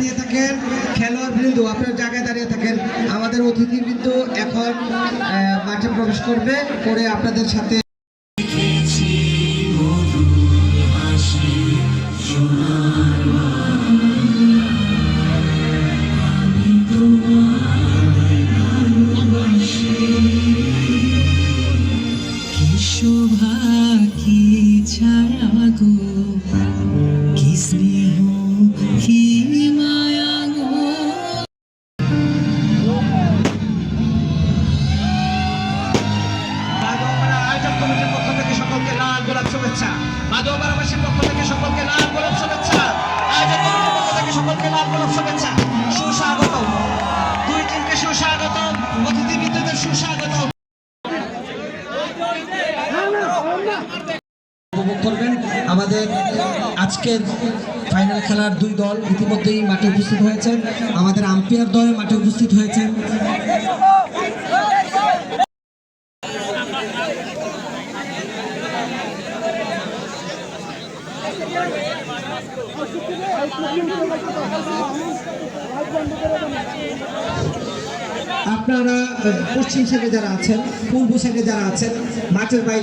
দাঁড়িয়ে থাকেন, খেলোয়াড় বৃন্দ, আপনার জায়গায় দাঁড়িয়ে থাকেন। আমাদের অতিথি কিন্তু এখন মাঠে প্রবেশ করবে, করে আপনাদের সাথে শোভা, কি ছা শুভেচ্ছা। মাধবপাড়াবাসীর পক্ষ থেকে সকলকে লাল গোলাপ শুভেচ্ছা। আয়োজক পক্ষ থেকে সকলকে লাল গোলাপ শুভেচ্ছা। সুস্বাগত। দুই টিমকে সুস্বাগত। অতিথিবৃন্দদের সুস্বাগত। আমাদের আজকের ফাইনাল খেলার দুই দল ইতিমধ্যেই মাঠে উপস্থিত হয়েছেন। আমাদের আম্পায়ার দল মাঠে উপস্থিত হয়েছেন। আপনারা পশ্চিম সাইডে যারা আছেন পূর্ব সাইডে যারা আছেন মাঠের বাইরে